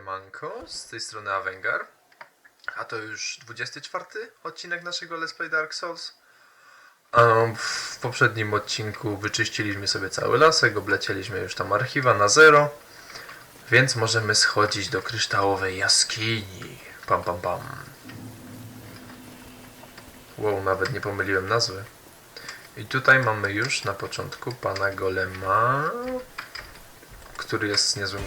Siemanko, z tej strony Avengar. A to już 24 odcinek naszego Let's Play Dark Souls. W poprzednim odcinku wyczyściliśmy sobie cały lasek, oblecieliśmy już tam archiwa na zero, więc możemy schodzić do kryształowej jaskini. Pam pam pam. Wow, nawet nie pomyliłem nazwy. I tutaj mamy już na początku pana Golema, który jest niezłym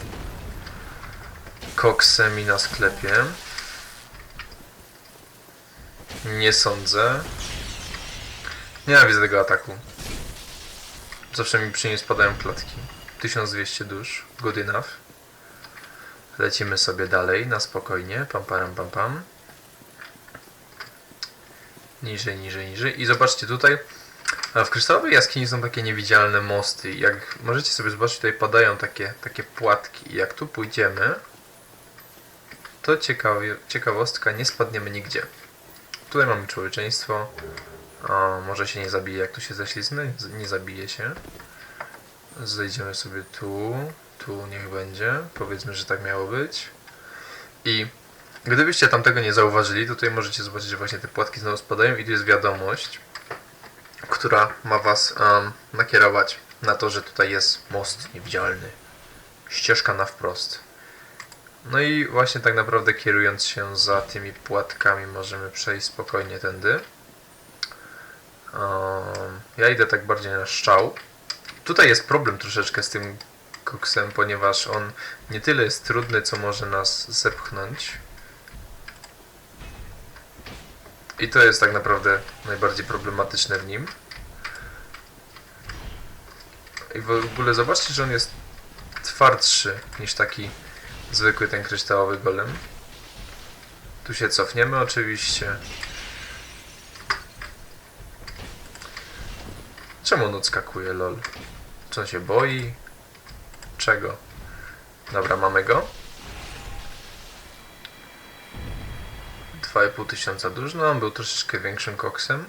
koksem i na sklepie. Nie sądzę. Nienawidzę tego ataku. Zawsze mi przy nim spadają klatki. 1200 dusz. Good enough. Lecimy sobie dalej, na spokojnie. Pam, pam, pam. Niżej, niżej, niżej. I zobaczcie tutaj. W kryształowej jaskini są takie niewidzialne mosty. Jak możecie sobie zobaczyć, tutaj padają takie, takie płatki. Jak tu pójdziemy, to ciekawie, ciekawostka, nie spadniemy nigdzie. Tutaj mamy człowieczeństwo. Może się nie zabije, jak tu się ześliznę. Z- Nie zabije się. Zejdziemy sobie tu. Tu niech będzie. Powiedzmy, że tak miało być. I gdybyście tamtego nie zauważyli, to tutaj możecie zobaczyć, że właśnie te płatki znowu spadają i tu jest wiadomość, która ma was em, nakierować na to, że tutaj jest most niewidzialny. Ścieżka na wprost. No i właśnie tak naprawdę kierując się za tymi płatkami możemy przejść spokojnie tędy. Um, ja idę tak bardziej na szczał. Tutaj jest problem troszeczkę z tym koksem, ponieważ on nie tyle jest trudny, co może nas zepchnąć. I to jest tak naprawdę najbardziej problematyczne w nim. I w ogóle zobaczcie, że on jest twardszy niż taki zwykły ten kryształowy golem. Tu się cofniemy oczywiście. Czemu on odskakuje, lol? Czy on się boi? Czego? Dobra, mamy go. 2,5 tysiąca dusz, no on był troszeczkę większym koksem.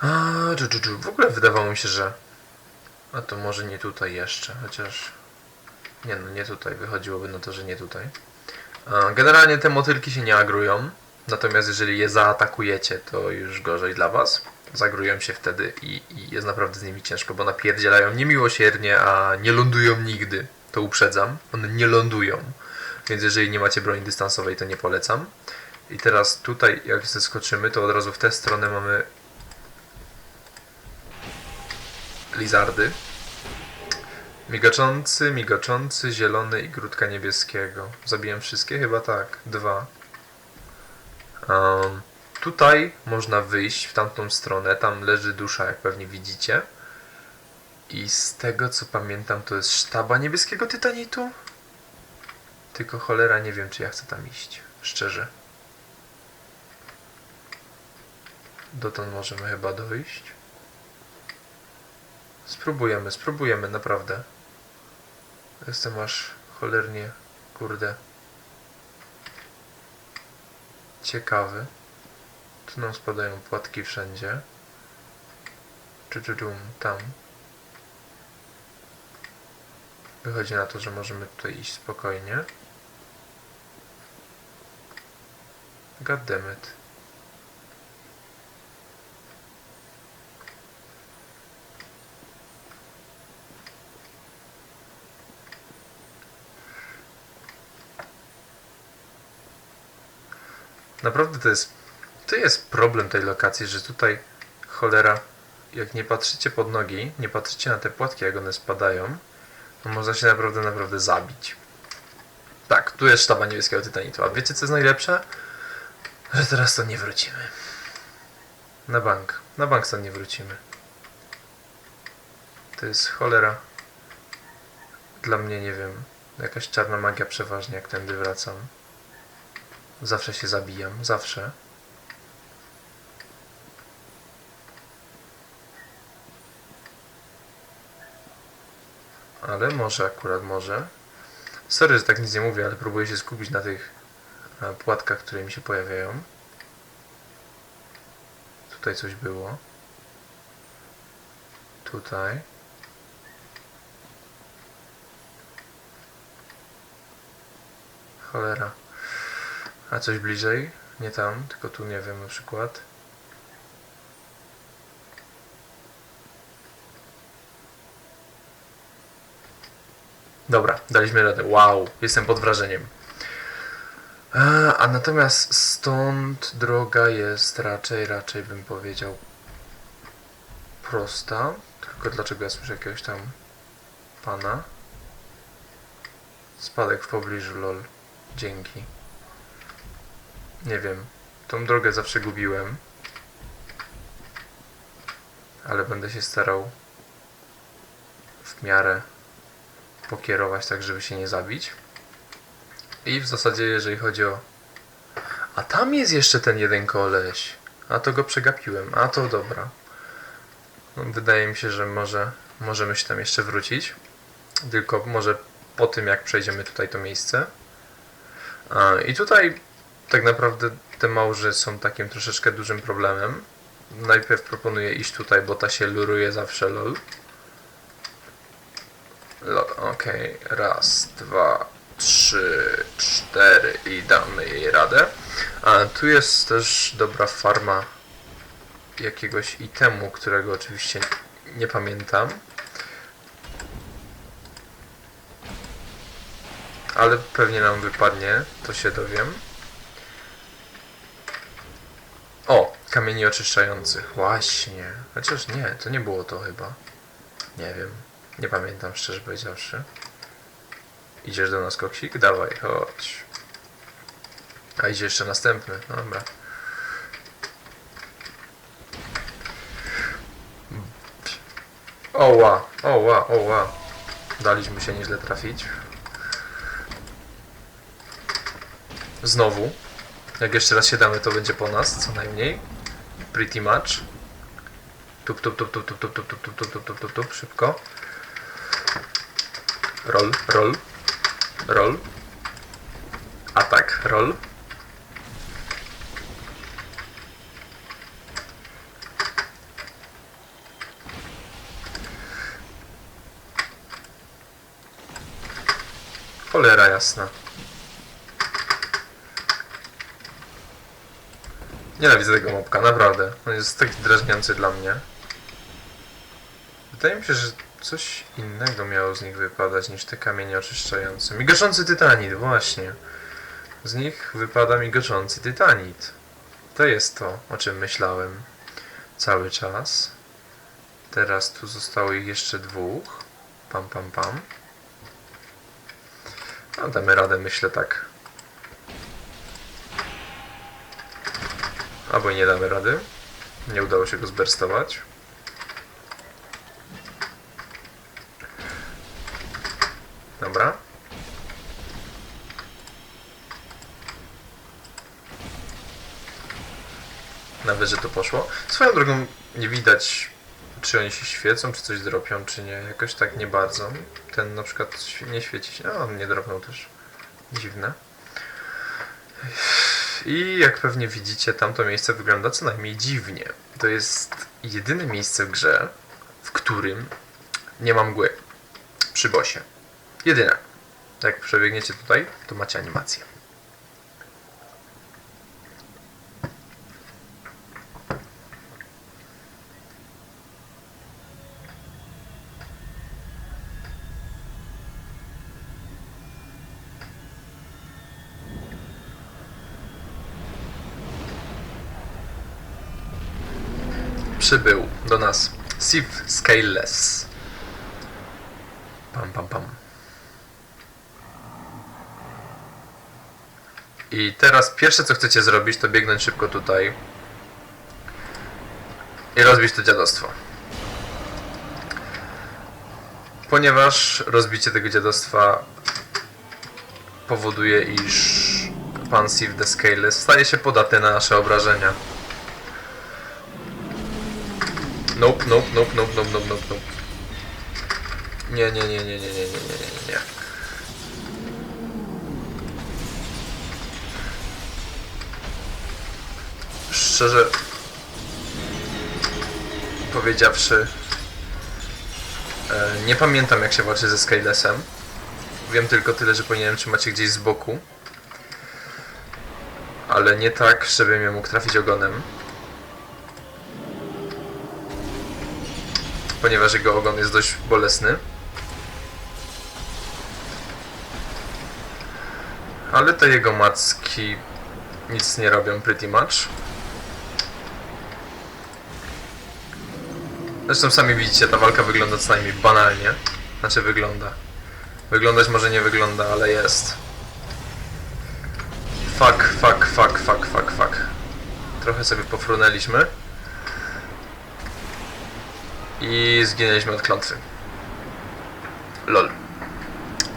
A, dżu, dżu, dżu. W ogóle wydawało mi się, że... A to może nie tutaj jeszcze, chociaż... Nie no, nie tutaj. Wychodziłoby na to, że nie tutaj. Generalnie te motylki się nie agrują. Natomiast jeżeli je zaatakujecie, to już gorzej dla was. Zagrują się wtedy i, i jest naprawdę z nimi ciężko, bo napierdzielają niemiłosiernie, a nie lądują nigdy. To uprzedzam. One nie lądują. Więc jeżeli nie macie broni dystansowej, to nie polecam. I teraz tutaj, jak zeskoczymy, to od razu w tę stronę mamy lizardy. Migaczący, migaczący, zielony i grudka niebieskiego. Zabiłem wszystkie? Chyba tak. Dwa. Um, tutaj można wyjść w tamtą stronę. Tam leży dusza, jak pewnie widzicie. I z tego co pamiętam, to jest sztaba niebieskiego tytanitu. Tylko cholera nie wiem, czy ja chcę tam iść. Szczerze. Dotąd możemy chyba dojść. Spróbujemy, spróbujemy, naprawdę. Jestem aż cholernie, kurde, ciekawy. Tu nam spadają płatki wszędzie. Czu-czu-czum, tam. Wychodzi na to, że możemy tutaj iść spokojnie. God damn it. Naprawdę to jest. To jest problem tej lokacji, że tutaj cholera. Jak nie patrzycie pod nogi, nie patrzycie na te płatki, jak one spadają, to można się naprawdę, naprawdę zabić. Tak, tu jest sztaba niebieskiego tytanitu. A wiecie co jest najlepsze? Że teraz to nie wrócimy. Na bank. Na bank stąd nie wrócimy. To jest cholera. Dla mnie, nie wiem, jakaś czarna magia przeważnie, jak tędy wracam. Zawsze się zabijam, zawsze. Ale może akurat może. Sorry, że tak nic nie mówię, ale próbuję się skupić na tych e, płatkach, które mi się pojawiają. Tutaj coś było. Tutaj. Cholera. A coś bliżej? Nie tam, tylko tu nie wiem na przykład. Dobra, daliśmy radę. Wow, jestem pod wrażeniem. A, a natomiast stąd droga jest raczej, raczej bym powiedział prosta. Tylko dlaczego ja słyszę jakiegoś tam pana? Spadek w pobliżu, lol. Dzięki. Nie wiem. Tą drogę zawsze gubiłem. Ale będę się starał w miarę pokierować tak, żeby się nie zabić. I w zasadzie, jeżeli chodzi o... A tam jest jeszcze ten jeden koleś. A to go przegapiłem. A to dobra. No, wydaje mi się, że może możemy się tam jeszcze wrócić. Tylko może po tym, jak przejdziemy tutaj to miejsce. I tutaj tak naprawdę te małże są takim troszeczkę dużym problemem. Najpierw proponuję iść tutaj, bo ta się luruje zawsze lol. Lol, okej. Raz, dwa, trzy, cztery i damy jej radę. A tu jest też dobra farma jakiegoś itemu, którego oczywiście nie pamiętam. Ale pewnie nam wypadnie, to się dowiem. O, kamieni oczyszczających. Właśnie. Chociaż nie, to nie było to chyba. Nie wiem. Nie pamiętam szczerze powiedziawszy. Idziesz do nas koksik? Dawaj, chodź. A idzie jeszcze następny. Dobra. Oła, oła, oła. Daliśmy się nieźle trafić. Znowu. Jak jeszcze raz się damy, to będzie po nas, co najmniej. Pretty much. Tup, tup, tup, tup, tup, tup, tup, tup, tup, tup, tup, tup, tup, tup, szybko. Roll, roll, roll. Atak, roll. Cholera jasna. Nienawidzę tego mopka, naprawdę. On jest taki drażniący dla mnie. Wydaje mi się, że coś innego miało z nich wypadać niż te kamienie oczyszczające. Migoczący tytanit, właśnie. Z nich wypada migoczący tytanit. To jest to, o czym myślałem cały czas. Teraz tu zostało ich jeszcze dwóch. Pam, pam, pam. No, damy radę, myślę tak. Albo nie damy rady. Nie udało się go zberstować. Dobra. Nawet, że to poszło. Swoją drogą nie widać, czy oni się świecą, czy coś dropią, czy nie. Jakoś tak nie bardzo. Ten na przykład nie świeci się. A, on nie dropnął też. Dziwne. I jak pewnie widzicie, tamto miejsce wygląda co najmniej dziwnie. To jest jedyne miejsce w grze, w którym nie ma mgły przy bosie. Jedyne. Jak przebiegniecie tutaj, to macie animację. Przybył do nas Civ Scaleless. Pam, pam, pam. I teraz pierwsze co chcecie zrobić, to biegnąć szybko tutaj i rozbić to dziadostwo. Ponieważ rozbicie tego dziadostwa powoduje, iż pan Civ the Scaleless staje się podatny na nasze obrażenia. Nope, nope, nope, nope, nope, nope, nope, nope. Nie, nie, nie, nie, nie, nie, nie, nie, nie, nie. Szczerze powiedziawszy, e, nie pamiętam jak się walczy ze Skylesem. Wiem tylko tyle, że powinienem trzymać się gdzieś z boku Ale nie tak, żebym je mógł trafić ogonem. Ponieważ jego ogon jest dość bolesny. Ale te jego macki nic nie robią pretty much. Zresztą sami widzicie, ta walka wygląda co najmniej banalnie. Znaczy wygląda. Wyglądać może nie wygląda, ale jest. Fuck, fuck, fuck, fuck, fuck, fuck. Trochę sobie pofrunęliśmy. I zginęliśmy od klątwy. Lol.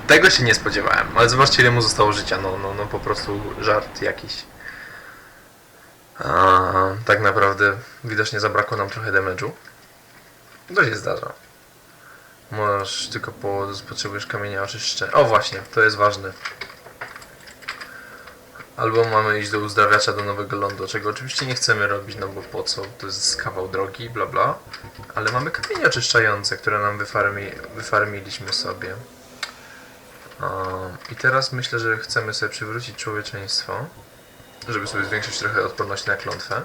Tego się nie spodziewałem, ale zobaczcie ile mu zostało życia. No, no, no po prostu żart jakiś. A, tak naprawdę widocznie zabrakło nam trochę damage'u. To się zdarza. Możesz tylko po, potrzebujesz kamienia oczyszczenia. O właśnie, to jest ważne. Albo mamy iść do uzdrawiacza do nowego lądu, czego oczywiście nie chcemy robić, no bo po co, to jest kawał drogi, bla bla. Ale mamy kamienie oczyszczające, które nam wyfarmi, wyfarmiliśmy sobie. Um, I teraz myślę, że chcemy sobie przywrócić człowieczeństwo, żeby sobie zwiększyć trochę odporność na klątwę.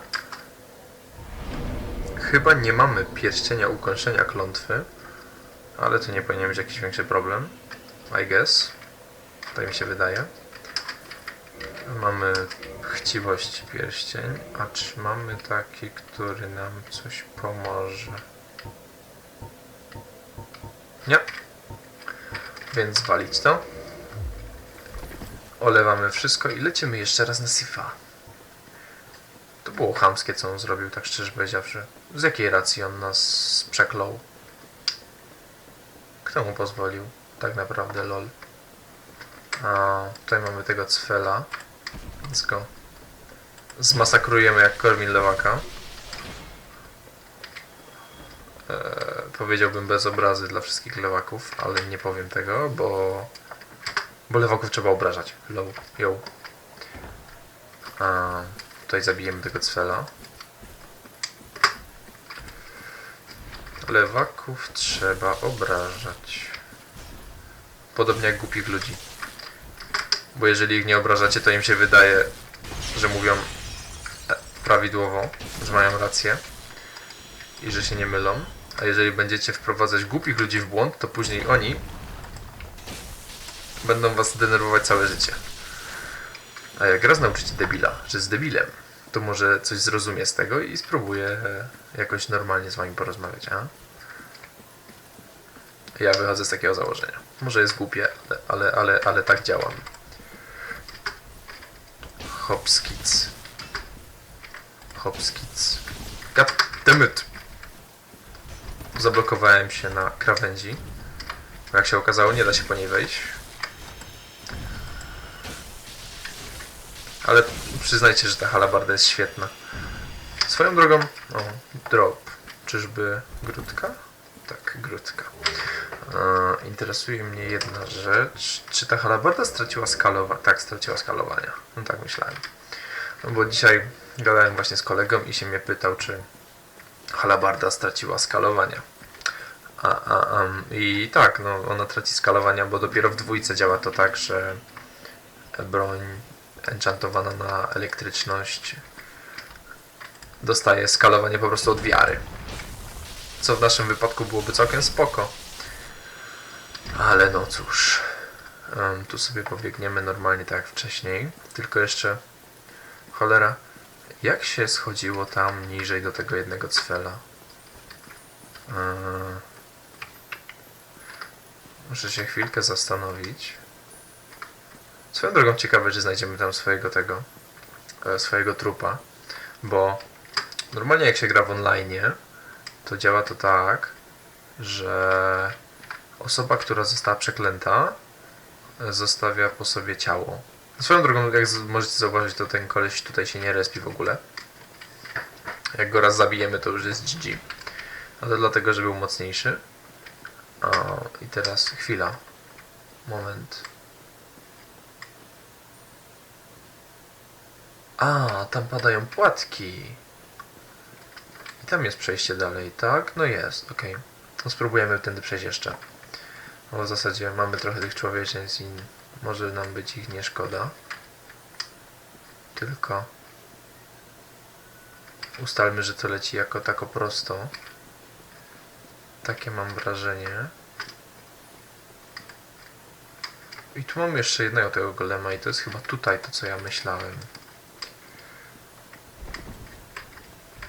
Chyba nie mamy pierścienia ukończenia klątwy, ale to nie powinien być jakiś większy problem. I guess. Tak mi się wydaje. Mamy chciwość pierścień, a czy mamy taki, który nam coś pomoże? Nie. Więc walić to. Olewamy wszystko i lecimy jeszcze raz na Sifa. To było chamskie, co on zrobił, tak szczerze powiedziawszy. Z jakiej racji on nas przeklął? Kto mu pozwolił? Tak naprawdę, lol. A tutaj mamy tego cfela. Więc go zmasakrujemy jak Korwin Lewaka. Eee, powiedziałbym bez obrazy dla wszystkich lewaków, ale nie powiem tego, bo... Bo lewaków trzeba obrażać. Low, yo. A, tutaj zabijemy tego cfela. Lewaków trzeba obrażać. Podobnie jak głupich ludzi. Bo jeżeli ich nie obrażacie, to im się wydaje, że mówią e, prawidłowo, że mają rację i że się nie mylą. A jeżeli będziecie wprowadzać głupich ludzi w błąd, to później oni będą was denerwować całe życie. A jak raz nauczycie debila, że jest debilem, to może coś zrozumie z tego i spróbuję e, jakoś normalnie z wami porozmawiać, a? Ja wychodzę z takiego założenia. Może jest głupie, ale, ale, ale, ale tak działam. Hopskic. Hopskic. Goddammit! Zablokowałem się na krawędzi. Jak się okazało, nie da się po niej wejść. Ale przyznajcie, że ta halabarda jest świetna. Swoją drogą... O, drop. Czyżby grudka? Tak, grudka. E, interesuje mnie jedna rzecz. Czy ta halabarda straciła skalowanie? Tak, straciła skalowania. No tak myślałem. No bo dzisiaj gadałem właśnie z kolegą i się mnie pytał, czy halabarda straciła skalowania. A, a, am, I tak, no ona traci skalowania, bo dopiero w dwójce działa to tak, że broń enchantowana na elektryczność dostaje skalowanie po prostu od wiary. Co w naszym wypadku byłoby całkiem spoko. Ale no cóż. Em, tu sobie pobiegniemy normalnie tak jak wcześniej. Tylko jeszcze... Cholera. Jak się schodziło tam niżej do tego jednego cfela? Em, Muszę się chwilkę zastanowić. Swoją drogą ciekawe, czy znajdziemy tam swojego tego, e, swojego trupa, bo normalnie jak się gra w online, to działa to tak, że osoba, która została przeklęta, zostawia po sobie ciało. Swoją drogą, jak możecie zauważyć, to ten koleś tutaj się nie respi w ogóle. Jak go raz zabijemy, to już jest GG. Ale dlatego, że był mocniejszy. O, i teraz chwila. Moment. A, tam padają płatki. I tam jest przejście dalej, tak? No jest, okej. No spróbujemy tędy przejść jeszcze. Bo w zasadzie mamy trochę tych człowieczeństw i może nam być ich nie szkoda. Tylko ustalmy, że to leci jako tako prosto. Takie mam wrażenie. I tu mam jeszcze jednego tego golema i to jest chyba tutaj to, co ja myślałem.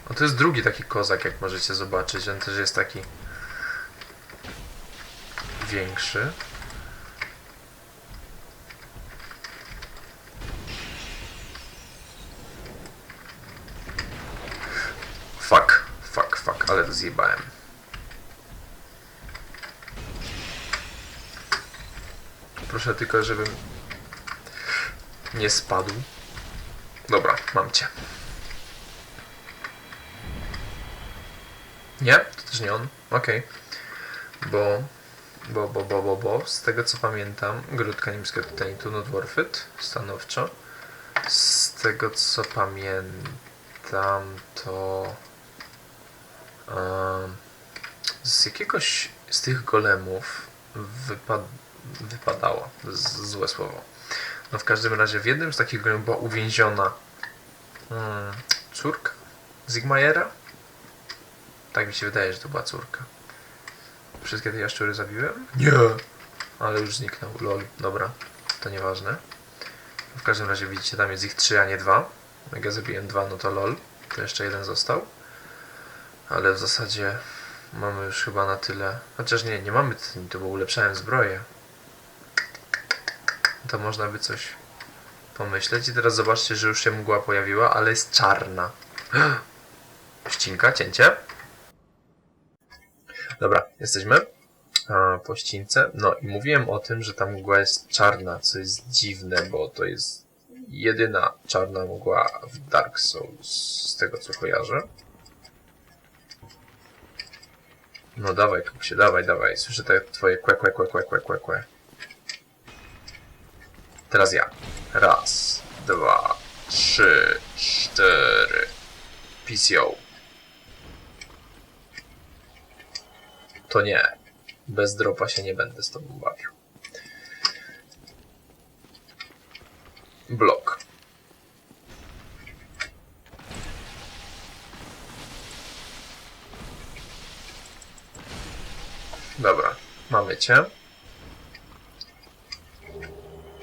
O, to jest drugi taki kozak, jak możecie zobaczyć. On też jest taki większy. Fuck, fuck, fuck, ale to zjebałem. Proszę tylko, żebym nie spadł. Dobra, mam cię. Nie? To też nie on. Okej. Bo, bo, bo, bo, bo, bo, z tego co pamiętam, grudka niemieckiego tytanitu it, stanowczo. Z tego co pamiętam, to z jakiegoś z tych golemów wypad, wypadało, z, złe słowo. No w każdym razie w jednym z takich golemów była uwięziona córka Zigmajera. Tak mi się wydaje, że to była córka. Wszystkie te jaszczury zabiłem? Nie. Ale już zniknął. Lol. Dobra. To nieważne. W każdym razie widzicie, tam jest ich trzy, a nie dwa. Jak ja zabiłem dwa, no to lol. To jeszcze jeden został. Ale w zasadzie mamy już chyba na tyle. Chociaż nie, nie mamy to bo ulepszałem zbroję. To można by coś pomyśleć. I teraz zobaczcie, że już się mgła pojawiła, ale jest czarna. Ścinka, cięcie. Dobra, jesteśmy po ścince. No i mówiłem o tym, że ta mgła jest czarna, co jest dziwne, bo to jest jedyna czarna mgła w Dark Souls, z tego co kojarzę. No dawaj, się dawaj, dawaj. Słyszę te twoje kłe, kłe, kłe, kłe, kłe, kłe, kłe. Teraz ja. Raz, dwa, trzy, cztery. PCO. To nie. Bez dropa się nie będę z tobą bawił. Blok. Dobra, mamy cię.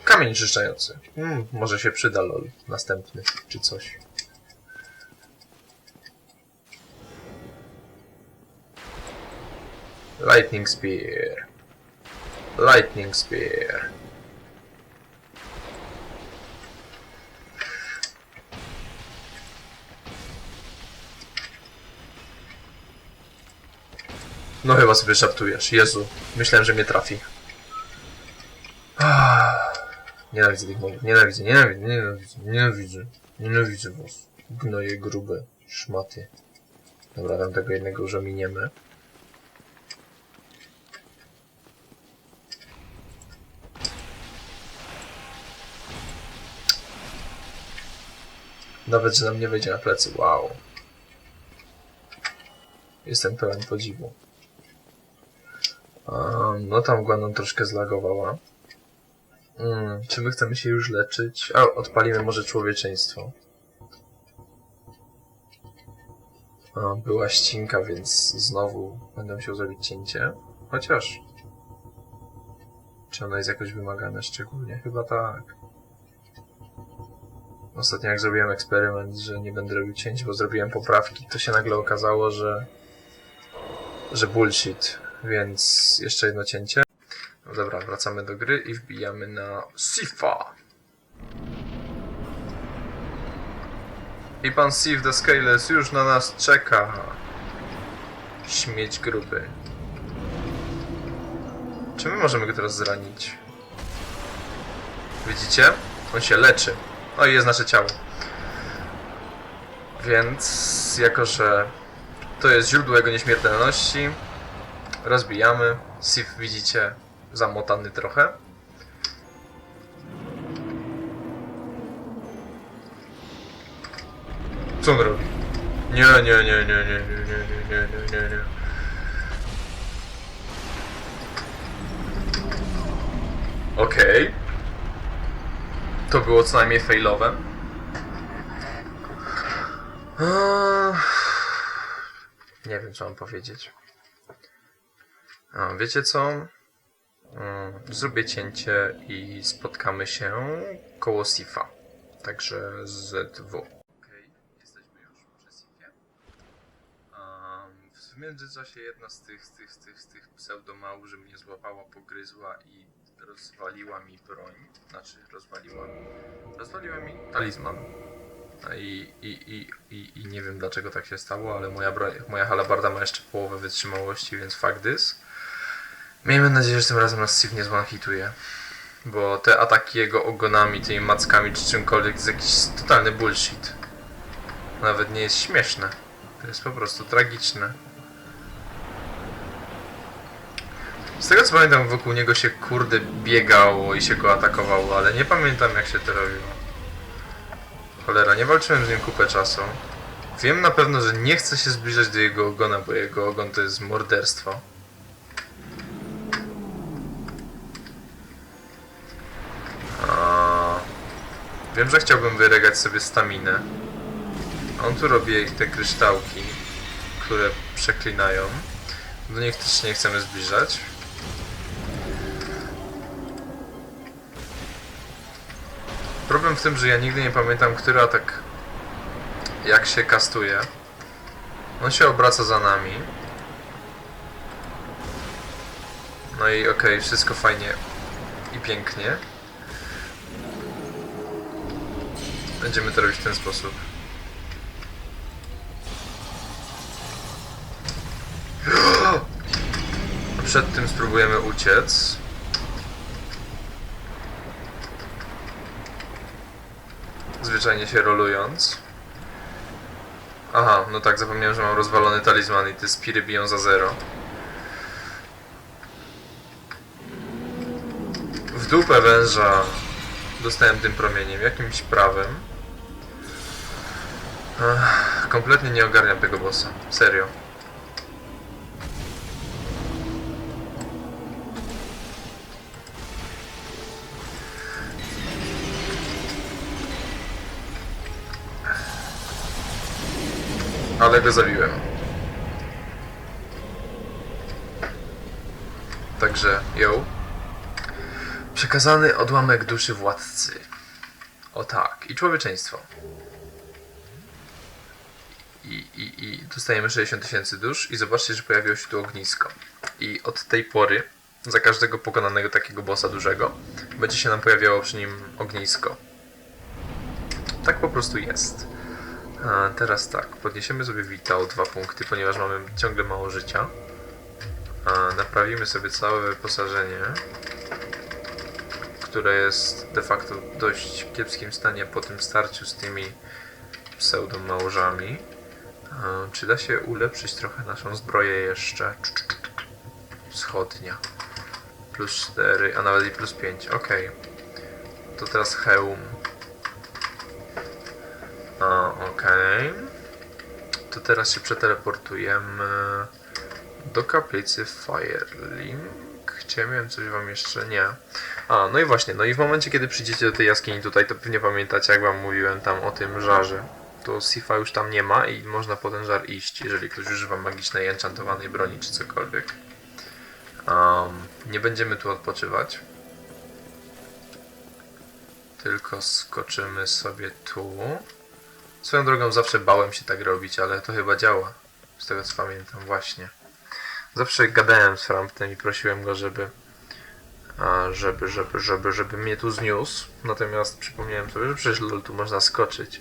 Kamień czyszczający. Hmm, może się przyda lol. Następny, czy coś. Lightning Spear. Lightning Spear. No chyba sobie żartujesz. Jezu, myślałem, że mnie trafi. Ah, Nienawidzę tych mobów. Nienawidzę, nienawidzę, nienawidzę, nienawidzę. Nienawidzę was. Gnoje grube. Szmaty. Dobra, tam tego jednego już ominiemy. Nawet, że nam nie wejdzie na plecy. Wow. Jestem pełen podziwu. Um, no tam nam troszkę zlagowała. Mm, czy my chcemy się już leczyć? A, odpalimy może człowieczeństwo. Była ścinka, więc znowu będę musiał zrobić cięcie. Chociaż... Czy ono jest jakoś wymagane szczególnie? Chyba tak. Ostatnio jak zrobiłem eksperyment, że nie będę robił cięć, bo zrobiłem poprawki, to się nagle okazało, że... że bullshit. Więc jeszcze jedno cięcie. No dobra, wracamy do gry i wbijamy na Sifa. I pan Sif the Scales już na nas czeka. Śmieć gruby. Czy my możemy go teraz zranić? Widzicie? On się leczy. No i jest nasze ciało. Więc jako, że to jest źródło jego nieśmiertelności, rozbijamy. Sif widzicie zamotany trochę. Co on robi? Nie, nie, nie, nie, nie, nie, nie, nie, nie, nie, nie. Okej. To było co najmniej failowe. Nie wiem, co mam powiedzieć. A, wiecie co? Mm, Zrobię cięcie i spotkamy się koło Sifa. Także ZW. Okej, jesteśmy już przy Sifie. W międzyczasie jedna z tych, z tych, z tych, z tych pseudomałży mnie złapała, pogryzła i rozwaliła mi broń. Znaczy, rozwaliła. Rozwaliła mi talizman. A I, i, i, i, nie wiem dlaczego tak się stało, ale moja, broń, moja halabarda ma jeszcze połowę wytrzymałości, więc fuck this. Miejmy nadzieję, że tym razem nas Steve nie zwanhituje. Bo te ataki jego ogonami, tymi mackami czy czymkolwiek to jest jakiś totalny bullshit. Nawet nie jest śmieszne. To jest po prostu tragiczne. Z tego co pamiętam, wokół niego się kurde biegało i się go atakowało, ale nie pamiętam jak się to robiło. Cholera, nie walczyłem z nim kupę czasu. Wiem na pewno, że nie chcę się zbliżać do jego ogona, bo jego ogon to jest morderstwo. A... Wiem, że chciałbym wyregać sobie staminę. On tu robi te kryształki, które przeklinają. Do nich też nie chcemy zbliżać. Problem w tym, że ja nigdy nie pamiętam, który atak jak się kastuje. On się obraca za nami. No i okej, wszystko fajnie i pięknie. Będziemy to robić w ten sposób. Przed tym spróbujemy uciec. Zwyczajnie się rolując. Aha, no tak, zapomniałem, że mam rozwalony talizman i te spiry biją za zero. W dupę węża dostałem tym promieniem, jakimś prawem. Ech, kompletnie nie ogarniam tego bossa, serio. Ale go zabiłem. Także, yo. Przekazany odłamek duszy władcy. O tak, i człowieczeństwo. I, i, i dostajemy 60 tysięcy dusz i zobaczcie, że pojawiło się tu ognisko. I od tej pory, za każdego pokonanego takiego bossa dużego, będzie się nam pojawiało przy nim ognisko. Tak po prostu jest. A teraz tak, podniesiemy sobie Vita o dwa punkty, ponieważ mamy ciągle mało życia. A naprawimy sobie całe wyposażenie, które jest de facto w dość kiepskim stanie po tym starciu z tymi pseudomałżami. Czy da się ulepszyć trochę naszą zbroję jeszcze? Wschodnia. Plus 4, a nawet i plus 5. Ok. To teraz hełm. A, okej. To teraz się przeteleportujemy do kaplicy Firelink. Miałem coś wam jeszcze? Nie. A, no i właśnie, no i w momencie, kiedy przyjdziecie do tej jaskini tutaj, to pewnie pamiętacie, jak wam mówiłem tam o tym żarze. To Sifa już tam nie ma i można po ten żar iść, jeżeli ktoś używa magicznej, enchantowanej broni czy cokolwiek. Um, nie będziemy tu odpoczywać. Tylko skoczymy sobie tu. Swoją drogą zawsze bałem się tak robić, ale to chyba działa. Z tego co pamiętam, właśnie. Zawsze gadałem z Framptem i prosiłem go, żeby, żeby, żeby, żeby, żeby mnie tu zniósł. Natomiast przypomniałem sobie, że przecież lol tu można skoczyć.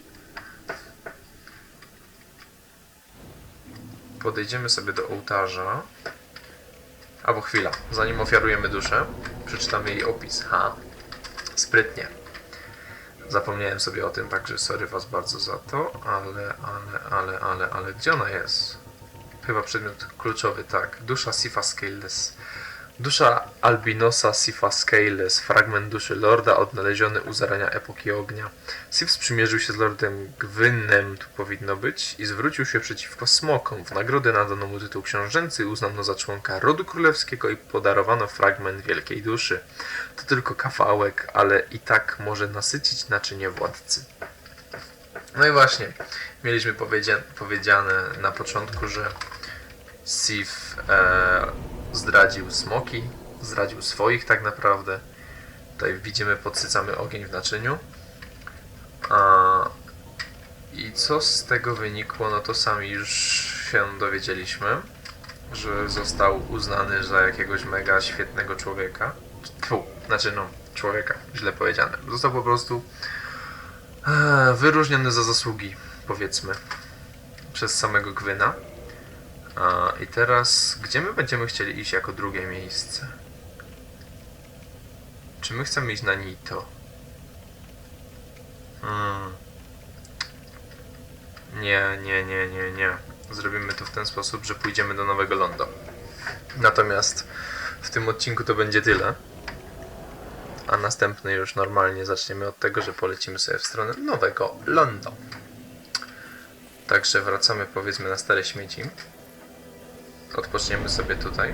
Podejdziemy sobie do ołtarza. Albo chwila, zanim ofiarujemy duszę, przeczytamy jej opis. Ha, sprytnie. Zapomniałem sobie o tym, także sorry was bardzo za to, ale, ale, ale, ale, ale, gdzie ona jest? Chyba przedmiot kluczowy, tak. Dusza Sifa Scaleless. Dusza Albinosa Sifa Scaleless, fragment duszy Lorda odnaleziony u zarania epoki ognia. Sif sprzymierzył się z Lordem Gwynnem, tu powinno być, i zwrócił się przeciwko smokom. W nagrodę nadano mu tytuł książęcy, uznano za członka rodu królewskiego i podarowano fragment wielkiej duszy. To tylko kawałek, ale i tak może nasycić naczynie władcy. No i właśnie, mieliśmy powiedzia- powiedziane na początku, że Sif e, zdradził smoki, zdradził swoich tak naprawdę. Tutaj widzimy, podsycamy ogień w naczyniu. A, I co z tego wynikło, no to sami już się dowiedzieliśmy, że został uznany za jakiegoś mega świetnego człowieka. Tfu, znaczy no, człowieka, źle powiedziane. Został po prostu e, wyróżniony za zasługi, powiedzmy, przez samego Gwyna. A, I teraz, gdzie my będziemy chcieli iść jako drugie miejsce? Czy my chcemy iść na Nito? Hmm. Nie, nie, nie, nie, nie. Zrobimy to w ten sposób, że pójdziemy do Nowego Londo. Natomiast w tym odcinku to będzie tyle. A następny już normalnie zaczniemy od tego, że polecimy sobie w stronę Nowego Londo. Także wracamy powiedzmy na stare śmieci. Odpoczniemy sobie tutaj.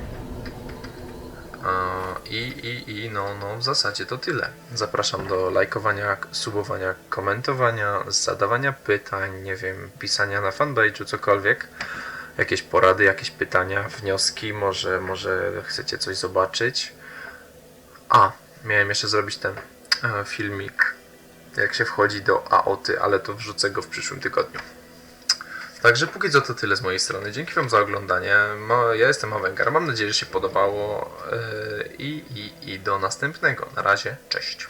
I, i, i no, no, w zasadzie to tyle. Zapraszam do lajkowania, subowania, komentowania, zadawania pytań, nie wiem, pisania na fanpage'u, cokolwiek. Jakieś porady, jakieś pytania, wnioski, może, może chcecie coś zobaczyć. A, miałem jeszcze zrobić ten e, filmik, jak się wchodzi do AOTY, ale to wrzucę go w przyszłym tygodniu. Także póki co to tyle z mojej strony. Dzięki Wam za oglądanie. Ja jestem Awengar. Mam nadzieję, że się podobało. Yy, I, i, I do następnego. Na razie. Cześć.